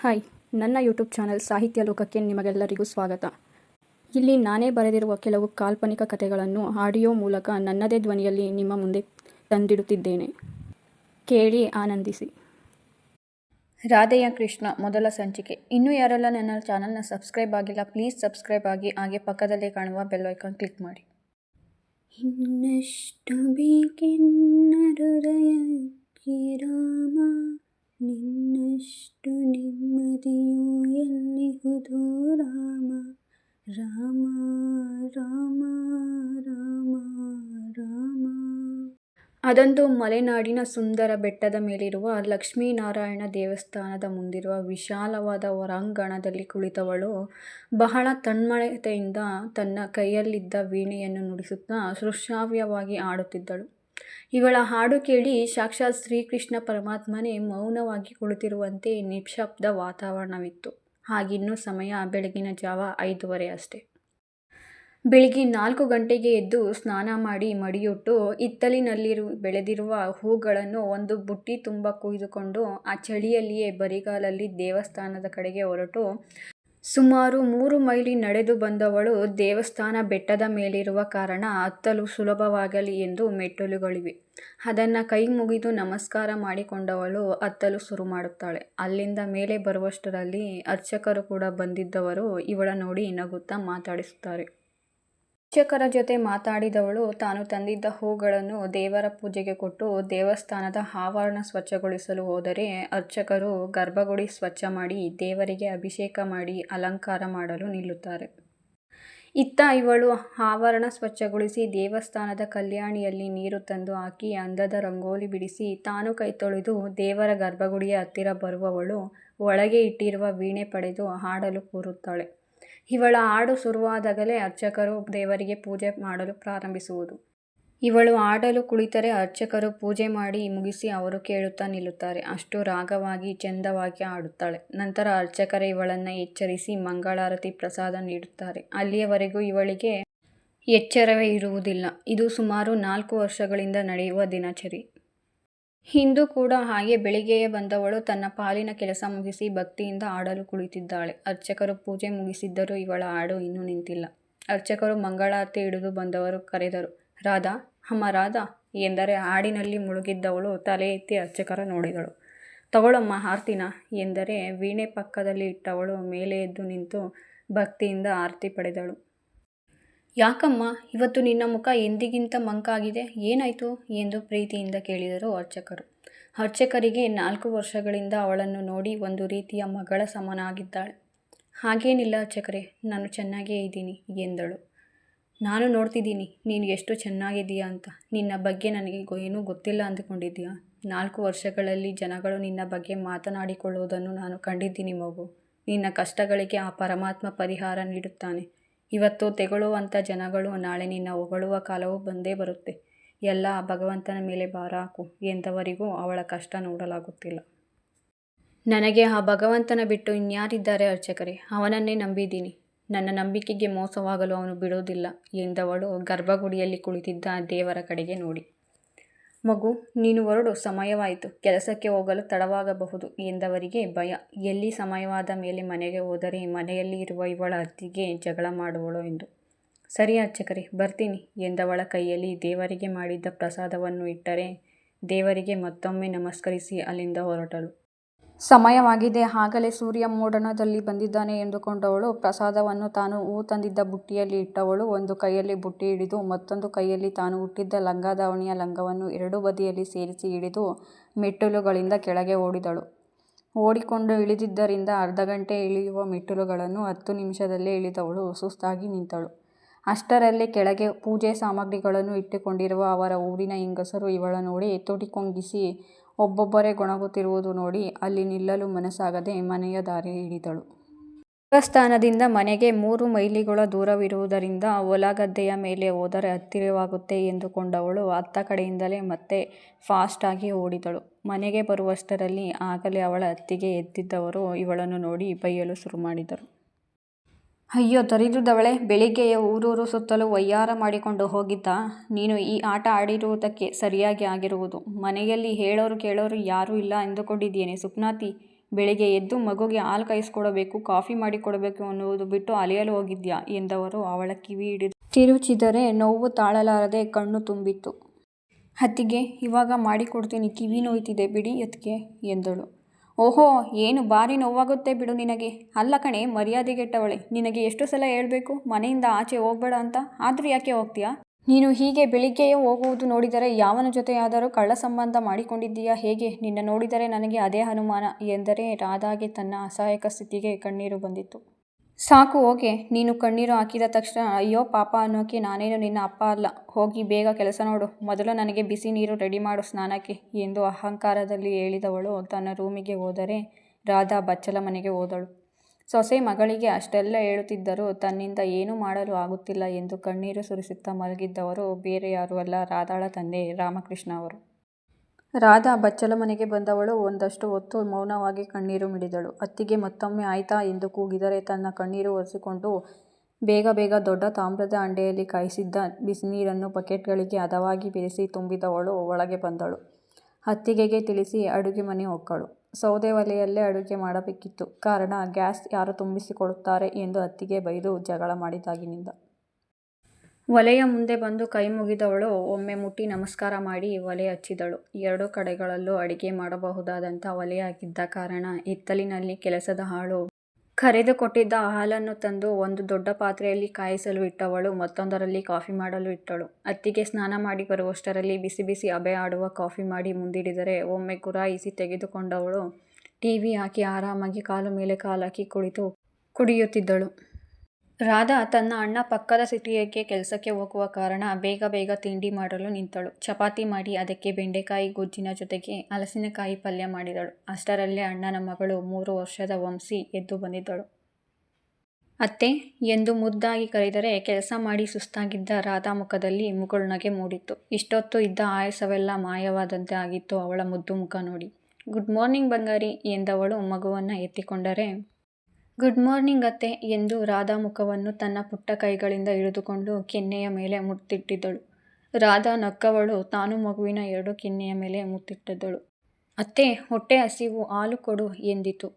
Hi, ನನ್ನ YouTube channel ಸಾಹಿತ್ಯ ಲೋಕಕ್ಕೆ ನಿಮಗೆಲ್ಲರಿಗೂ ಸ್ವಾಗತ. ಇಲ್ಲಿ ನಾನೇ ಬರೆದಿರುವ ಕೆಲವು ಕಾಲ್ಪನಿಕ ಕಥೆಗಳನ್ನು ಆಡಿಯೋ ಮೂಲಕ ನನ್ನದೇ ಧ್ವನಿಯಲ್ಲಿ ನಿಮ್ಮ ಮುಂದೆ ತಂದಿಡುತ್ತಿದ್ದೇನೆ. ಕೇಳಿ ಆನಂದಿಸಿ. ರಾಧೆಯ ಕೃಷ್ಣ, ಮೊದಲ ಸಂಚಿಕೆ. ಇನ್ನೂ ಯಾರೆಲ್ಲ ನನ್ನ ಚಾನಲ್ನ ಸಬ್ಸ್ಕ್ರೈಬ್ ಆಗಿಲ್ಲ, ಪ್ಲೀಸ್ ಸಬ್ಸ್ಕ್ರೈಬ್ ಆಗಿ, ಹಾಗೆ ಪಕ್ಕದಲ್ಲೇ ಕಾಣುವ ಬೆಲ್ ಐಕಾನ್ ಕ್ಲಿಕ್ ಮಾಡಿ. ಇನ್ನಷ್ಟು ಬೇಕೆನ್ನ ಹೃದಯಕ್ಕೆ ರಾಮ. ನಿನ್ನಷ್ಟು ನೆಮ್ಮದಿಯು ಎಲ್ಲಿಹುದು ರಾಮ ರಾಮ ರಾಮ ರಾಮ ರಾಮ. ಅದಂತೂ ಮಲೆನಾಡಿನ ಸುಂದರ ಬೆಟ್ಟದ ಮೇಲಿರುವ ಲಕ್ಷ್ಮೀನಾರಾಯಣ ದೇವಸ್ಥಾನದ ಮುಂದಿರುವ ವಿಶಾಲವಾದ ಹೊರಾಂಗಣದಲ್ಲಿ ಕುಳಿತವಳು ಬಹಳ ತನ್ಮಯತೆಯಿಂದ ತನ್ನ ಕೈಯಲ್ಲಿದ್ದ ವೀಣೆಯನ್ನು ನುಡಿಸುತ್ತಾ ಸೃಶ್ರಾವ್ಯವಾಗಿ ಹಾಡುತ್ತಿದ್ದಳು ಇವಳ ಹಾಡು ಕೇಳಿ ಸಾಕ್ಷಾತ್ ಶ್ರೀಕೃಷ್ಣ ಪರಮಾತ್ಮನೇ ಮೌನವಾಗಿ ಕುಳಿತಿರುವಂತೆ ನಿಶ್ಶಬ್ದ ವಾತಾವರಣವಿತ್ತು. ಹಾಗಿನ್ನೂ ಸಮಯ ಬೆಳಗಿನ ಜಾವ ಐದೂವರೆ ಅಷ್ಟೆ. ಬೆಳಿಗ್ಗೆ ನಾಲ್ಕು ಗಂಟೆಗೆ ಎದ್ದು ಸ್ನಾನ ಮಾಡಿ ಮಡಿಯುಟ್ಟು ಇತ್ತಲಿನಲ್ಲಿರು ಬೆಳೆದಿರುವ ಹೂಗಳನ್ನು ಒಂದು ಬುಟ್ಟಿ ತುಂಬ ಕುಯ್ದುಕೊಂಡು ಆ ಚಳಿಯಲ್ಲಿಯೇ ಬರಿಗಾಲಲ್ಲಿ ದೇವಸ್ಥಾನದ ಕಡೆಗೆ ಹೊರಟು ಸುಮಾರು ಮೂರು ಮೈಲಿ ನಡೆದು ಬಂದವಳು ದೇವಸ್ಥಾನ ಬೆಟ್ಟದ ಮೇಲಿರುವ ಕಾರಣ ಹತ್ತಲು ಸುಲಭವಾಗಲಿ ಎಂದು ಮೆಟ್ಟಿಲುಗಳಿವೆ. ಅದನ್ನು ಕೈ ಮುಗಿದು ನಮಸ್ಕಾರ ಮಾಡಿಕೊಂಡವಳು ಹತ್ತಲು ಶುರು ಮಾಡುತ್ತಾಳೆ. ಅಲ್ಲಿಂದ ಮೇಲೆ ಬರುವಷ್ಟರಲ್ಲಿ ಅರ್ಚಕರು ಕೂಡ ಬಂದಿದ್ದವರು ಇವಳ ನೋಡಿ ನಗುತ್ತಾ ಮಾತಾಡಿಸುತ್ತಾರೆ. ಅರ್ಚಕರ ಜೊತೆ ಮಾತಾಡಿದವಳು, ತಾನು ತಂದಿದ್ದ ಹೂಗಳನ್ನು ದೇವರ ಪೂಜೆಗೆ ಕೊಟ್ಟು ದೇವಸ್ಥಾನದ ಆವರಣ ಸ್ವಚ್ಛಗೊಳಿಸಲು ಹೋದರೆ ಅರ್ಚಕರು ಗರ್ಭಗುಡಿ ಸ್ವಚ್ಛ ಮಾಡಿ ದೇವರಿಗೆ ಅಭಿಷೇಕ ಮಾಡಿ ಅಲಂಕಾರ ಮಾಡಲು ನಿಲ್ಲುತ್ತಾರೆ. ಇತ್ತ ಇವಳು ಆವರಣ ಸ್ವಚ್ಛಗೊಳಿಸಿ ದೇವಸ್ಥಾನದ ಕಲ್ಯಾಣಿಯಲ್ಲಿ ನೀರು ತಂದು ಹಾಕಿ ಅಂದದ ರಂಗೋಲಿ ಬಿಡಿಸಿ ತಾನು ಕೈ ತೊಳೆದು ದೇವರ ಗರ್ಭಗುಡಿಯ ಹತ್ತಿರ ಬರುವವಳು ಒಳಗೆ ಇಟ್ಟಿರುವ ವೀಣೆ ಪಡೆದು ಹಾಡಲು ಕೂರುತ್ತಾಳೆ. ಇವಳ ಹಾಡು ಶುರುವಾದಾಗಲೇ ಅರ್ಚಕರು ದೇವರಿಗೆ ಪೂಜೆ ಮಾಡಲು ಪ್ರಾರಂಭಿಸುವುದು. ಇವಳು ಹಾಡಲು ಕುಳಿತರೆ ಅರ್ಚಕರು ಪೂಜೆ ಮಾಡಿ ಮುಗಿಸಿ ಅವರು ಕೇಳುತ್ತಾ ನಿಲ್ಲುತ್ತಾರೆ. ಅಷ್ಟು ರಾಗವಾಗಿ, ಚೆಂದವಾಗಿ ಆಡುತ್ತಾಳೆ ನಂತರ ಅರ್ಚಕರೇ ಇವಳನ್ನು ಎಚ್ಚರಿಸಿ ಮಂಗಳಾರತಿ ಪ್ರಸಾದ ನೀಡುತ್ತಾರೆ. ಅಲ್ಲಿಯವರೆಗೂ ಇವಳಿಗೆ ಎಚ್ಚರವೇ ಇರುವುದಿಲ್ಲ. ಇದು ಸುಮಾರು ನಾಲ್ಕು ವರ್ಷಗಳಿಂದ ನಡೆಯುವ ದಿನಚರಿ. ಹಿಂದೂ ಕೂಡ ಹಾಗೆ ಬೆಳಿಗ್ಗೆಯೇ ಬಂದವಳು ತನ್ನ ಪಾಲಿನ ಕೆಲಸ ಮುಗಿಸಿ ಭಕ್ತಿಯಿಂದ ಆಡಲು ಕುಳಿತಿದ್ದಾಳೆ. ಅರ್ಚಕರು ಪೂಜೆ ಮುಗಿಸಿದ್ದರೂ ಇವಳ ಹಾಡು ಇನ್ನೂ ನಿಂತಿಲ್ಲ. ಅರ್ಚಕರು ಮಂಗಳಾರತಿ ಹಿಡಿದು ಬಂದವರು ಕರೆದರು, ರಾಧಾ, ಅಮ್ಮ ರಾಧಾ ಎಂದರೆ ಹಾಡಿನಲ್ಲಿ ಮುಳುಗಿದ್ದವಳು ತಲೆ ಎತ್ತಿ ಅರ್ಚಕರ ನೋಡಿದಳು. ತಗೊಳಮ್ಮ ಆರ್ತಿನ ಎಂದರೆ ವೀಣೆ ಪಕ್ಕದಲ್ಲಿ ಇಟ್ಟವಳು ಮೇಲೆ ಎದ್ದು ನಿಂತು ಭಕ್ತಿಯಿಂದ ಆರತಿ ಪಡೆದಳು. ಯಾಕಮ್ಮ, ಇವತ್ತು ನಿನ್ನ ಮುಖ ಎಂದಿಗಿಂತ ಮಂಕಾಗಿದೆ? ಏನಾಯಿತು? ಎಂದು ಪ್ರೀತಿಯಿಂದ ಕೇಳಿದರು ಅರ್ಚಕರು. ಅರ್ಚಕರಿಗೆ ನಾಲ್ಕು ವರ್ಷಗಳಿಂದ ಅವಳನ್ನು ನೋಡಿ ಒಂದು ರೀತಿಯ ಮಗಳ ಸಮನಾಗಿದ್ದಾಳೆ. ಹಾಗೇನಿಲ್ಲ ಅರ್ಚಕರೇ, ನಾನು ಚೆನ್ನಾಗೇ ಇದ್ದೀನಿ ಎಂದಳು. ನಾನು ನೋಡ್ತಿದ್ದೀನಿ, ನೀನು ಎಷ್ಟು ಚೆನ್ನಾಗಿದ್ದೀಯಾ ಅಂತ. ನಿನ್ನ ಬಗ್ಗೆ ನನಗೆ ಏನೂ ಗೊತ್ತಿಲ್ಲ ಅಂದುಕೊಂಡಿದ್ದೀಯಾ? ನಾಲ್ಕು ವರ್ಷಗಳಲ್ಲಿ ಜನಗಳು ನಿನ್ನ ಬಗ್ಗೆ ಮಾತನಾಡಿಕೊಳ್ಳುವುದನ್ನು ನಾನು ಕಂಡಿದ್ದೀನಿ ಮಗು. ನಿನ್ನ ಕಷ್ಟಗಳಿಗೆ ಆ ಪರಮಾತ್ಮ ಪರಿಹಾರ ನೀಡುತ್ತಾನೆ. ಇವತ್ತು ತೆಗೊಳ್ಳುವಂಥ ಜನಗಳು ನಾಳೆ ನಿನ್ನ ಹೊಗಳುವ ಕಾಲವೂ ಬಂದೇ ಬರುತ್ತೆ. ಎಲ್ಲ ಭಗವಂತನ ಮೇಲೆ ಭಾರ ಹಾಕು ಎಂದವರಿಗೂ ಅವಳ ಕಷ್ಟ ನೋಡಲಾಗುತ್ತಿಲ್ಲ. ನನಗೆ ಆ ಭಗವಂತನ ಬಿಟ್ಟು ಇನ್ಯಾರಿದ್ದಾರೆ ಅರ್ಚಕರೇ? ಅವನನ್ನೇ ನಂಬಿದ್ದೀನಿ. ನನ್ನ ನಂಬಿಕೆಗೆ ಮೋಸವಾಗಲು ಅವನು ಬಿಡೋದಿಲ್ಲ ಎಂದವಳು ಗರ್ಭಗುಡಿಯಲ್ಲಿ ಕುಳಿತಿದ್ದ ದೇವರ ಕಡೆಗೆ ನೋಡಿ. ಮಗು, ನೀನು ಹೊರಡು, ಸಮಯವಾಯಿತು. ಕೆಲಸಕ್ಕೆ ಹೋಗಲು ತಡವಾಗಬಹುದು ಎಂದವರಿಗೆ ಭಯ. ಎಲ್ಲಿ ಸಮಯವಾದ ಮೇಲೆ ಮನೆಗೆ ಹೋದರೆ ಮನೆಯಲ್ಲಿ ಇರುವ ಇವಳ ಅತ್ತಿಗೆ ಜಗಳ ಮಾಡುವಳು ಎಂದು. ಸರಿ ಅರ್ಚಕರೇ, ಬರ್ತೀನಿ ಎಂದವಳ ಕೈಯಲ್ಲಿ ದೇವರಿಗೆ ಮಾಡಿದ್ದ ಪ್ರಸಾದವನ್ನು ಇಟ್ಟರೆ ದೇವರಿಗೆ ಮತ್ತೊಮ್ಮೆ ನಮಸ್ಕರಿಸಿ ಅಲ್ಲಿಂದ ಹೊರಟಳು. ಸಮಯವಾಗಿದೆ. ಆಗಲೇ ಸೂರ್ಯ ಮೂಡಣದಲ್ಲಿ ಬಂದಿದ್ದಾನೆ ಎಂದುಕೊಂಡವಳು. ಪ್ರಸಾದವನ್ನು ತಾನು ಹೂ ತಂದಿದ್ದ ಬುಟ್ಟಿಯಲ್ಲಿ ಇಟ್ಟವಳು. ಒಂದು ಕೈಯಲ್ಲಿ ಬುಟ್ಟಿ ಹಿಡಿದು, ಮತ್ತೊಂದು ಕೈಯಲ್ಲಿ ತಾನು ಹುಟ್ಟಿದ್ದ ಲಂಗ ದಾವಣಿಯ ಲಂಗವನ್ನು ಎರಡೂ ಬದಿಯಲ್ಲಿ ಸೇರಿಸಿ ಹಿಡಿದು, ಮೆಟ್ಟಿಲುಗಳಿಂದ ಕೆಳಗೆ ಓಡಿದಳು. ಓಡಿಕೊಂಡು ಇಳಿದಿದ್ದರಿಂದ ಅರ್ಧ ಗಂಟೆ ಇಳಿಯುವ ಮೆಟ್ಟಿಲುಗಳನ್ನು ಹತ್ತು ನಿಮಿಷದಲ್ಲೇ ಇಳಿದವಳು. ಸುಸ್ತಾಗಿ ನಿಂತಳು. ಅಷ್ಟರಲ್ಲೇ ಕೆಳಗೆ ಪೂಜೆ ಸಾಮಗ್ರಿಗಳನ್ನು ಇಟ್ಟುಕೊಂಡಿರುವ ಅವರ ಊರಿನ ಹೆಂಗಸರು ಇವಳ ನೋಡಿ ತುಟಿಕೊಂಗಿಸಿ ಒಬ್ಬೊಬ್ಬರೇ ಗೊಣಗುತ್ತಿರುವುದು ನೋಡಿ ಅಲ್ಲಿ ನಿಲ್ಲಲು ಮನಸ್ಸಾಗದೆ ಮನೆಯ ದಾರಿ ಹಿಡಿದಳು. ದೇವಸ್ಥಾನದಿಂದ ಮನೆಗೆ ಮೂರು ಮೈಲಿಗಳ ದೂರವಿರುವುದರಿಂದ ಹೊಲ ಗದ್ದೆಯ ಮೇಲೆ ಹೋದರೆ ಹತ್ತಿರವಾಗುತ್ತೆ ಎಂದುಕೊಂಡವಳು ಅತ್ತ ಕಡೆಯಿಂದಲೇ ಮತ್ತೆ ಫಾಸ್ಟಾಗಿ ಓಡಿದಳು. ಮನೆಗೆ ಬರುವಷ್ಟರಲ್ಲಿ ಆಗಲೇ ಅವಳ ಅತ್ತಿಗೆ ಎದ್ದಿದ್ದವರು ಇವಳನ್ನು ನೋಡಿ ಬೈಯಲು ಶುರು ಮಾಡಿದರು. ಅಯ್ಯೋ, ದರಿದ್ರದವಳೆ, ಬೆಳಿಗ್ಗೆಯ ಊರೂರು ಸುತ್ತಲೂ ವಯ್ಯಾರ ಮಾಡಿಕೊಂಡು ಹೋಗಿದ್ದ. ನೀನು ಈ ಆಟ ಆಡಿರುವುದಕ್ಕೆ ಸರಿಯಾಗಿ ಆಗಿರುವುದು. ಮನೆಯಲ್ಲಿ ಹೇಳೋರು ಕೇಳೋರು ಯಾರೂ ಇಲ್ಲ ಎಂದುಕೊಂಡಿದ್ದೇನೆ. ಸುಪ್ನಾತಿ, ಬೆಳಿಗ್ಗೆ ಎದ್ದು ಮಗುಗೆ ಹಾಲು ಕಾಯಿಸ್ಕೊಡಬೇಕು, ಕಾಫಿ ಮಾಡಿಕೊಡಬೇಕು ಅನ್ನುವುದು ಬಿಟ್ಟು ಅಲೆಯಲು ಹೋಗಿದ್ಯಾ ಎಂದವರು ಅವಳ ಕಿವಿ ಹಿಡಿದು. ತಿರುಚಿದರೆ ನೋವು ತಾಳಲಾರದೆ ಕಣ್ಣು ತುಂಬಿತ್ತು. ಅತ್ತಿಗೆ, ಇವಾಗ ಮಾಡಿಕೊಡ್ತೀನಿ, ಕಿವಿ ನೋಯ್ತಿದೆ, ಬಿಡಿ ಅತ್ತಿಗೆ ಎಂದಳು. ಓಹೋ, ಏನು ಭಾರಿ ನೋವಾಗುತ್ತೆ ಬಿಡು ನಿನಗೆ. ಅಲ್ಲ ಕಣೆ, ಮರ್ಯಾದೆಗೆಟ್ಟವಳೆ. ನಿನಗೆ ಎಷ್ಟು ಸಲ ಹೇಳಬೇಕು, ಮನೆಯಿಂದ ಆಚೆ ಹೋಗಬೇಡ ಅಂತ? ಆದರೂ ಯಾಕೆ ಹೋಗ್ತೀಯಾ? ನೀನು ಹೀಗೆ ಬೆಳಿಗ್ಗೆಯೇ ಹೋಗುವುದು ನೋಡಿದರೆ ಯಾವನ ಜೊತೆಯಾದರೂ ಕಳ್ಳ ಸಂಬಂಧ ಮಾಡಿಕೊಂಡಿದ್ದೀಯಾ ಹೇಗೆ? ನಿನ್ನ ನೋಡಿದರೆ ನನಗೆ ಅದೇ ಅನುಮಾನ ಎಂದರೆ ರಾಧಾಗೆ ತನ್ನ ಅಸಹಾಯಕ ಸ್ಥಿತಿಗೆ ಕಣ್ಣೀರು ಬಂದಿತ್ತು. ಸಾಕು, ಓಕೆ. ನೀನು ಕಣ್ಣೀರು ಹಾಕಿದ ತಕ್ಷಣ, ಅಯ್ಯೋ ಪಾಪ ಅನ್ನೋಕೆ ನಾನೇನು ನಿನ್ನ ಅಪ್ಪ ಅಲ್ಲ. ಹೋಗಿ ಬೇಗ ಕೆಲಸ ನೋಡು. ಮೊದಲು ನನಗೆ ಬಿಸಿ ನೀರು ರೆಡಿ ಮಾಡು ಸ್ನಾನಕ್ಕೆ, ಎಂದು ಅಹಂಕಾರದಲ್ಲಿ ಹೇಳಿದವಳು. ತನ್ನ ರೂಮಿಗೆ ಹೋದರೆ ರಾಧಾ ಬಚ್ಚಲ ಮನೆಗೆ ಹೋದಳು. ಸೊಸೆ ಮಗಳಿಗೆ ಅಷ್ಟೆಲ್ಲ ಹೇಳುತ್ತಿದ್ದರೂ ತನ್ನಿಂದ ಏನೂ ಮಾಡಲು ಆಗುತ್ತಿಲ್ಲ ಎಂದು ಕಣ್ಣೀರು ಸುರಿಸುತ್ತಾ ಮಲಗಿದ್ದವರು ಬೇರೆ ಯಾರೂ ಅಲ್ಲ, ರಾಧಾಳ ತಂದೆ ರಾಮಕೃಷ್ಣ ಅವರು. ರಾಧಾ ಬಚ್ಚಲ ಮನೆಗೆ ಬಂದವಳು. ಒಂದಷ್ಟು ಹೊತ್ತು ಮೌನವಾಗಿ ಕಣ್ಣೀರು ಮಿಡಿದಳು. ಅತ್ತಿಗೆ ಮತ್ತೊಮ್ಮೆ, ಆಯ್ತಾ ಎಂದು ಕೂಗಿದರೆ ತನ್ನ ಕಣ್ಣೀರು ಒರೆಸಿಕೊಂಡು ಬೇಗ ಬೇಗ ದೊಡ್ಡ ತಾಮ್ರದ ಅಂಡೆಯಲ್ಲಿ ಕಾಯಿಸಿದ್ದ ಬಿಸಿನೀರನ್ನು ಬಕೆಟ್ಗಳಿಗೆ ಹದವಾಗಿ ಬೆರೆಸಿ ತುಂಬಿದವಳು ಒಳಗೆ ಬಂದಳು. ಅತ್ತಿಗೆಗೆ ತಿಳಿಸಿ ಅಡುಗೆ ಮನೆ ಹೊಕ್ಕಳು ಸೌದೆ ಒಲೆಯಲ್ಲೇ ಅಡುಗೆ ಮಾಡಬೇಕಿತ್ತು. ಕಾರಣ, ಗ್ಯಾಸ್ ಯಾರು ತುಂಬಿಸಿಕೊಡುತ್ತಾರೆ ಎಂದು ಅತ್ತಿಗೆ ಬೈದು ಜಗಳ ಮಾಡಿದಾಗಿನಿಂದ ಒಲೆಯ ಮುಂದೆ ಬಂದು ಕೈ ಮುಗಿದವಳು, ಒಮ್ಮೆ ಮುಟ್ಟಿ ನಮಸ್ಕಾರ ಮಾಡಿ ಒಲೆ ಹಚ್ಚಿದಳು. ಎರಡು ಕಡೆಗಳಲ್ಲೂ ಅಡಿಗೆ ಮಾಡಬಹುದಾದಂಥ ಒಲೆಯಾಗಿದ್ದ ಕಾರಣ ಹಿತ್ತಲಿನಲ್ಲಿ ಕೆಲಸದ ಹಾಳು. ಕರೆದುಕೊಟ್ಟಿದ್ದ ಹಾಲನ್ನು ತಂದು ಒಂದು ದೊಡ್ಡ ಪಾತ್ರೆಯಲ್ಲಿ ಕಾಯಿಸಲು ಇಟ್ಟವಳು, ಮತ್ತೊಂದರಲ್ಲಿ ಕಾಫಿ ಮಾಡಲು ಇಟ್ಟಳು. ಅತ್ತಿಗೆ ಸ್ನಾನ ಮಾಡಿ ಬರುವಷ್ಟರಲ್ಲಿ ಬಿಸಿ ಬಿಸಿ ಅಬೆ ಆಡುವ ಕಾಫಿ ಮಾಡಿ ಮುಂದಿಡಿದರೆ ಒಮ್ಮೆ ಗುರಾಯಿಸಿ ತೆಗೆದುಕೊಂಡವಳು ಟಿವಿ ಹಾಕಿ ಆರಾಮಾಗಿ ಕಾಲು ಮೇಲೆ ಕಾಲಾಕಿ ಕುಳಿತು ಕುಡಿಯುತ್ತಿದ್ದಳು. ರಾಧಾ ತನ್ನ ಅಣ್ಣ ಪಕ್ಕದ ಸಿಟಿಯಕ್ಕೆ ಕೆಲಸಕ್ಕೆ ಹೋಗುವ ಕಾರಣ ಬೇಗ ಬೇಗ ತಿಂಡಿ ಮಾಡಲು ನಿಂತಳು. ಚಪಾತಿ ಮಾಡಿ ಅದಕ್ಕೆ ಬೆಂಡೆಕಾಯಿ ಗೊಜ್ಜಿನ ಜೊತೆಗೆ ಹಲಸಿನಕಾಯಿ ಪಲ್ಯ ಮಾಡಿದಳು. ಅಷ್ಟರಲ್ಲೇ ಅಣ್ಣನ ಮಗಳು ಮೂರು ವರ್ಷದ ವಂಶಿ ಎದ್ದು ಬಂದಿದ್ದಳು. ಅತ್ತೆ, ಎಂದು ಮುದ್ದಾಗಿ ಕರೆದರೆ ಕೆಲಸ ಮಾಡಿ ಸುಸ್ತಾಗಿದ್ದ ರಾಧಾ ಮುಖದಲ್ಲಿ ಮುಗುಳ್ನಗೆ ಮೂಡಿತ್ತು. ಇಷ್ಟೊತ್ತು ಇದ್ದ ಆಯಾಸವೆಲ್ಲ ಮಾಯವಾದಂತೆ ಆಗಿತ್ತು ಅವಳ ಮುದ್ದು ಮುಖ ನೋಡಿ. ಗುಡ್ ಮಾರ್ನಿಂಗ್ ಬಂಗಾರಿ ಎಂದವಳು ಮಗುವನ್ನು ಎತ್ತಿಕೊಂಡರೆ ಗುಡ್ ಮಾರ್ನಿಂಗ್ ಅತ್ತೆ ಎಂದು ರಾಧಾ ಮುಖವನ್ನು ತನ್ನ ಪುಟ್ಟ ಕೈಗಳಿಂದ ಹಿಡಿದುಕೊಂಡು ಕೆನ್ನೆಯ ಮೇಲೆ ಮುತ್ತಿಟ್ಟಿದ್ದಳು ರಾಧಾ ನಕ್ಕವಳು, ತಾನು ಮಗುವಿನ ಎರಡು ಕೆನ್ನೆಯ ಮೇಲೆ ಮುತ್ತಿಟ್ಟಿದ್ದಳು ಅತ್ತೆ, ಹೊಟ್ಟೆ ಹಸಿವು ಹಾಲು ಕೊಡು ಎಂದಿತು.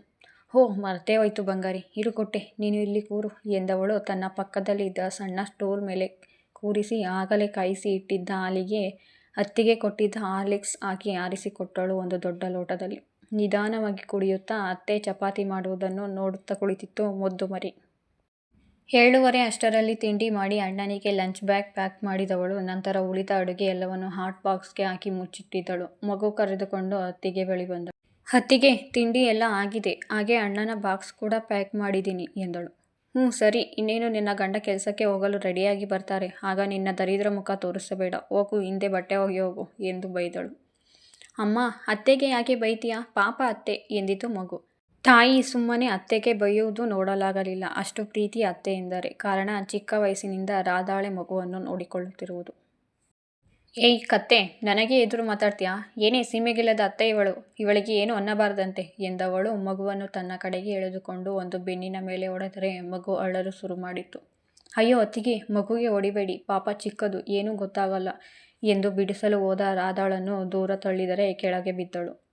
ಹೋ, ಮರ್ತೇ ಹೋಯ್ತು ಬಂಗಾರಿ, ಇರು ಕೊಟ್ಟೆ, ನೀನು ಇಲ್ಲಿ ಕೂರು ಎಂದವಳು ತನ್ನ ಪಕ್ಕದಲ್ಲಿ ಇದ್ದ ಸಣ್ಣ ಸ್ಟೋಲ್ ಮೇಲೆ ಕೂರಿಸಿ ಆಗಲೇ ಕಾಯಿಸಿ ಇಟ್ಟಿದ್ದ ಹಾಲಿಗೆ, ಅತ್ತಿಗೆ ಕೊಟ್ಟಿದ್ದ ಹಾರ್ಲಿಕ್ಸ್ ಹಾಕಿ ಆರಿಸಿಕೊಟ್ಟಳು ಒಂದು ದೊಡ್ಡ ಲೋಟದಲ್ಲಿ. ನಿಧಾನವಾಗಿ ಕುಡಿಯುತ್ತಾ ಅತ್ತೆ ಚಪಾತಿ ಮಾಡುವುದನ್ನು ನೋಡುತ್ತಾ ಕುಳಿತಿತ್ತು ಮುದ್ದು ಮರಿ ಏಳುವರೆ ಅಷ್ಟರಲ್ಲಿ ತಿಂಡಿ ಮಾಡಿ ಅಣ್ಣನಿಗೆ ಲಂಚ್ ಬ್ಯಾಗ್ ಪ್ಯಾಕ್ ಮಾಡಿದವಳು. ನಂತರ ಉಳಿದ ಅಡುಗೆ ಎಲ್ಲವನ್ನು ಹಾಟ್ ಬಾಕ್ಸ್ಗೆ ಹಾಕಿ ಮುಚ್ಚಿಟ್ಟಿದ್ದಳು. ಮಗು ಕರೆದುಕೊಂಡು ಅತ್ತಿಗೆ ಬಳಿ ಬಂದಳು. ಹತ್ತಿಗೆ ತಿಂಡಿ ಎಲ್ಲ ಆಗಿದೆ. ಹಾಗೆ ಅಣ್ಣನ ಬಾಕ್ಸ್ ಕೂಡ ಪ್ಯಾಕ್ ಮಾಡಿದ್ದೀನಿ, ಎಂದಳು. ಹ್ಞೂ, ಸರಿ. ಇನ್ನೇನು ನಿನ್ನ ಗಂಡ ಕೆಲಸಕ್ಕೆ ಹೋಗಲು ರೆಡಿಯಾಗಿ ಬರ್ತಾರೆ. ಆಗ ನಿನ್ನ ದರಿದ್ರ ಮುಖ ತೋರಿಸಬೇಡ. ಹೋಗು, ಹಿಂದೆ ಬಟ್ಟೆ ಹೋಗು ಎಂದು ಬೈದಳು. ಅಮ್ಮ, ಅತ್ತೆಗೆ ಯಾಕೆ ಬೈತೀಯಾ? ಪಾಪ ಅತ್ತೆ, ಎಂದಿತು ಮಗು. ತಾಯಿ ಸುಮ್ಮನೆ ಅತ್ತೆಗೆ ಬೈಯುವುದು ನೋಡಲಾಗಲಿಲ್ಲ. ಅಷ್ಟು ಪ್ರೀತಿ ಅತ್ತೆ ಎಂದರೆ. ಕಾರಣ, ಚಿಕ್ಕ ವಯಸ್ಸಿನಿಂದ ರಾಧಾಳೆ ಮಗುವನ್ನು ನೋಡಿಕೊಳ್ಳುತ್ತಿರುವುದು. ಏಯ್, ಕತ್ತೆ, ನನಗೆ ಎದುರು ಮಾತಾಡ್ತೀಯಾ? ಏನೇ ಸೀಮೆಗಿಲ್ಲದ ಅತ್ತೆ ಇವಳು. ಇವಳಿಗೆ ಏನು ಅನ್ನಬಾರದಂತೆ? ಎಂದವಳು ಮಗುವನ್ನು ತನ್ನ ಕಡೆಗೆ ಎಳೆದುಕೊಂಡು ಒಂದು ಬೆನ್ನಿನ ಮೇಲೆ ಹೊಡೆದರೆ ಮಗು ಅಳಲು ಶುರು ಮಾಡಿತ್ತು ಅಯ್ಯೋ, ಅತ್ತಿಗೆ, ಮಗುಗೆ ಹೊಡಿಬೇಡಿ. ಪಾಪ ಚಿಕ್ಕದು, ಏನೂ ಗೊತ್ತಾಗಲ್ಲ. ಎಂದು ಬಿಡಿಸಲು ಹೋದ ರಾಧಾಳನ್ನು ದೂರ ತಳ್ಳಿದರೆ ಕೆಳಗೆ ಬಿದ್ದಳು.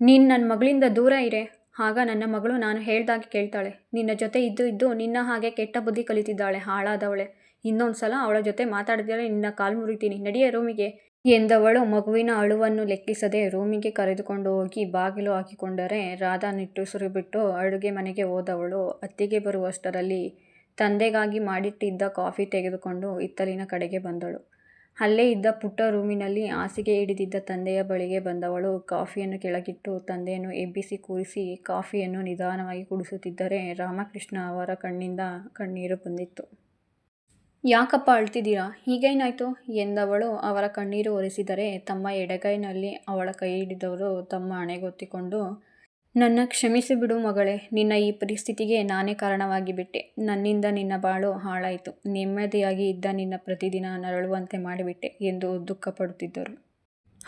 ನೀನು ನನ್ನ ಮಗಳಿಂದ ದೂರ ಇರೆ. ಆಗ ನನ್ನ ಮಗಳು ನಾನು ಹೇಳ್ದಾಗೆ ಕೇಳ್ತಾಳೆ. ನಿನ್ನ ಜೊತೆ ಇದ್ದು ಇದ್ದು ನಿನ್ನ ಹಾಗೆ ಕೆಟ್ಟ ಬುದ್ಧಿ ಕಲಿತಿದ್ದಾಳೆ ಹಾಳಾದವಳೆ. ಇನ್ನೊಂದು ಸಲ ಅವಳ ಜೊತೆ ಮಾತಾಡಿದರೆ ನಿನ್ನ ಕಾಲು ಮುರಿತೀನಿ. ನಡೆಯ ರೂಮಿಗೆ. ಎಂದವಳು ಮಗುವಿನ ಅಳುವನ್ನು ಲೆಕ್ಕಿಸದೆ ರೂಮಿಗೆ ಕರೆದುಕೊಂಡು ಹೋಗಿ ಬಾಗಿಲು ಹಾಕಿಕೊಂಡರೆ ರಾಧಾ ನಿಟ್ಟುಸಿರು ಬಿಟ್ಟು ಅಡುಗೆ ಮನೆಗೆ ಹೋದವಳು. ಅತ್ತಿಗೆ ಬರುವಷ್ಟರಲ್ಲಿ ತಂದೆಗಾಗಿ ಮಾಡಿಟ್ಟಿದ್ದ ಕಾಫಿ ತೆಗೆದುಕೊಂಡು ಇತ್ತಲಿನ ಕಡೆಗೆ ಬಂದಳು. ಅಲ್ಲೇ ಇದ್ದ ಪುಟ್ಟ ರೂಮಿನಲ್ಲಿ ಹಾಸಿಗೆ ಹಿಡಿದಿದ್ದ ತಂದೆಯ ಬಳಿಗೆ ಬಂದವಳು ಕಾಫಿಯನ್ನು ಕೆಳಗಿಟ್ಟು ತಂದೆಯನ್ನು ಎಬ್ಬಿಸಿ ಕೂರಿಸಿ ಕಾಫಿಯನ್ನು ನಿಧಾನವಾಗಿ ಕುಡಿಸುತ್ತಿದ್ದರೆ ರಾಮಕೃಷ್ಣ ಅವರ ಕಣ್ಣಿಂದ ಕಣ್ಣೀರು ಬಂದಿತ್ತು. ಯಾಕಪ್ಪ ಅಳ್ತಿದ್ದೀರಾ? ಹೀಗೇನಾಯ್ತು? ಎಂದವಳು ಅವರ ಕಣ್ಣೀರು ಒರೆಸಿದರೆ ತಮ್ಮ ಎಡಗೈನಲ್ಲಿ ಅವಳ ಕೈ ಹಿಡಿದವರು ತಮ್ಮ ಹಣೆಗೊತ್ತಿಕೊಂಡು ನನ್ನ ಕ್ಷಮಿಸಿ ಬಿಡು ಮಗಳೇ, ನಿನ್ನ ಈ ಪರಿಸ್ಥಿತಿಗೆ ನಾನೇ ಕಾರಣವಾಗಿ ಬಿಟ್ಟೆ ನನ್ನಿಂದ ನಿನ್ನ ಬಾಳು ಹಾಳಾಯಿತು. ನೆಮ್ಮದಿಯಾಗಿ ಇದ್ದ ನಿನ್ನ ಪ್ರತಿದಿನ ನರಳುವಂತೆ ಮಾಡಿಬಿಟ್ಟೆ ಎಂದು ದುಃಖಪಡುತ್ತಿದ್ದರು.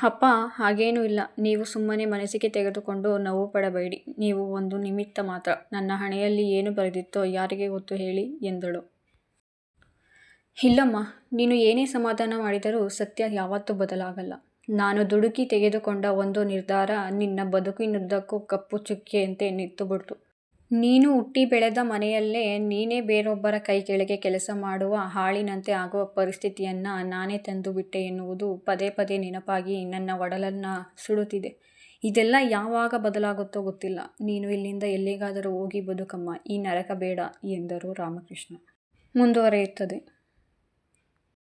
ಅಪ್ಪ, ಹಾಗೇನೂ ಇಲ್ಲ. ನೀವು ಸುಮ್ಮನೆ ಮನಸ್ಸಿಗೆ ತೆಗೆದುಕೊಂಡು ನೋವು ಪಡಬೇಡಿ. ನೀವು ಒಂದು ನಿಮಿತ್ತ ಮಾತ್ರ. ನನ್ನ ಹಣೆಯಲ್ಲಿ ಏನು ಬರೆದಿತ್ತೋ ಯಾರಿಗೆ ಗೊತ್ತು ಹೇಳಿ ಎಂದಳು. ಇಲ್ಲಮ್ಮ, ನೀನು ಏನೇ ಸಮಾಧಾನ ಮಾಡಿದರೂ ಸತ್ಯ ಯಾವತ್ತೂ ಬದಲಾಗಲ್ಲ. ನಾನು ದುಡುಕಿ ತೆಗೆದುಕೊಂಡ ಒಂದು ನಿರ್ಧಾರ ನಿನ್ನ ಬದುಕಿನುದ್ದಕ್ಕೂ ಕಪ್ಪು ಚುಕ್ಕೆಯಂತೆ ನಿಂತುಬಿಡ್ತು. ನೀನು ಹುಟ್ಟಿ ಬೆಳೆದ ಮನೆಯಲ್ಲೇ ನೀನೇ ಬೇರೊಬ್ಬರ ಕೈಕೆಳಗೆ ಕೆಲಸ ಮಾಡುವ ಹಾಳಿನಂತೆ ಆಗುವ ಪರಿಸ್ಥಿತಿಯನ್ನ ನಾನೇ ತಂದುಬಿಟ್ಟೆ ಎನ್ನುವುದು ಪದೇ ಪದೇ ನೆನಪಾಗಿ ನನ್ನ ಒಡಲನ್ನ ಸುಡುತ್ತಿದೆ. ಇದೆಲ್ಲ ಯಾವಾಗ ಬದಲಾಗುತ್ತೋ ಗೊತ್ತಿಲ್ಲ. ನೀನು ಇಲ್ಲಿಂದ ಎಲ್ಲಿಗಾದರೂ ಹೋಗಿ ಬದುಕಮ್ಮ. ಈ ನರಕ ಬೇಡ ಎಂದರು ರಾಮಕೃಷ್ಣ. ಮುಂದುವರಿಯುತ್ತದೆ.